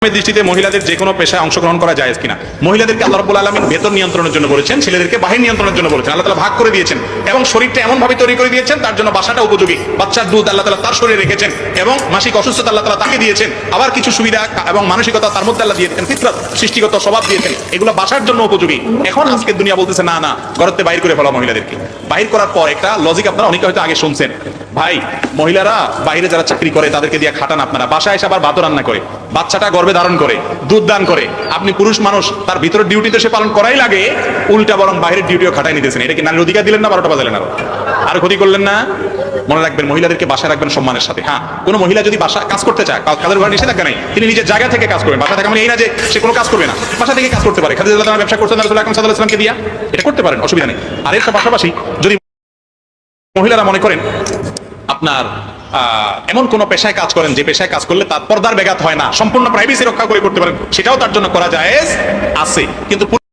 দৃষ্টিতে মহিলাদের যে কোনো পেশায় অংশগ্রহণ করা যায় কিনা? মহিলাদেরকে আল্লাহ রাব্বুল আলামিন ভেতর নিয়ন্ত্রণের জন্য বলেছেন, ছেলেদেরকে বাহির নিয়ন্ত্রণের জন্য বলেছেন, আল্লাহ তাআলা ভাগ করে দিয়েছেন এবং শরীরটা এমন ভাবে তৈরি করে দিয়েছেন, তার জন্য বাসাটা উপযোগী। বাচ্চার দুধ আল্লাহ তাআলা তার শরীরে রেখেছেন এবং মাসিক অসুস্থতা আল্লাহ তাআলা তাকে দিয়েছেন। আবার কিছু সুবিধা এবং মানসিকতা তার মধ্যে আল্লাহ দিয়েছেন, ফিতরাত, সৃষ্টিগত স্বভাব দিয়েছেন, এগুলো বাসার জন্য উপযোগী। এখন আজকে দুনিয়া বলতেছে, না না ঘরতে বাইর করে ফেলা মহিলাদেরকে। বাহির করার পর একটা লজিক আপনারা অনেকে হয়তো আগে শুনছেন। ভাই, মহিলারা বাইরে যারা চাকরি করে, তাদেরকে দিয়ে খাটান আপনারা। বাসায় এসে আবার ভাত রান্না করে। বাচ্চাটা গর্ভে ধারণ করে, দুধ দান করে। আপনি পুরুষ মানুষ, তার ভিতরের ডিউটি তো সে পালন করাই লাগে, উল্টা বরং বাইরের ডিউটিও খাটাই নিতেছেন। এটা কি নারীর অধিকার দিলেন না বারোটা বাজালেন আরও? আর ক্ষতি করলেন না? মনে রাখবেন, মহিলাদেরকে বাসায় রাখবেন সম্মানের সাথে। হ্যাঁ কোনো মহিলা যদি বাসা কাজ করতে চায় কাজের ঘরে নিষেধাজ্ঞা নেই, তিনি নিজের জায়গা থেকে কাজ করবেন। বাসা থেকে মানে এই না যে সে কোনো কাজ করবে না, বাসা থেকে কাজ করতে পারে। খাদিজা ব্যবসা করতেন রাসূল আকরাম সাল্লাল্লাহু আলাইহি দিয়া, এটা করতে পারেন, অসুবিধা নেই। আর এর পাশাপাশি যদি মহিলারা মনে করেন, আপনার এমন কোন পেশায় কাজ করেন যে পেশায় কাজ করলে তার পর্দার ব্যাঘাত হয় না। সম্পূর্ণ প্রাইভেসি রক্ষা করে করতে পারেন। সেটাও তার জন্য করা যায় আছে। কিন্তু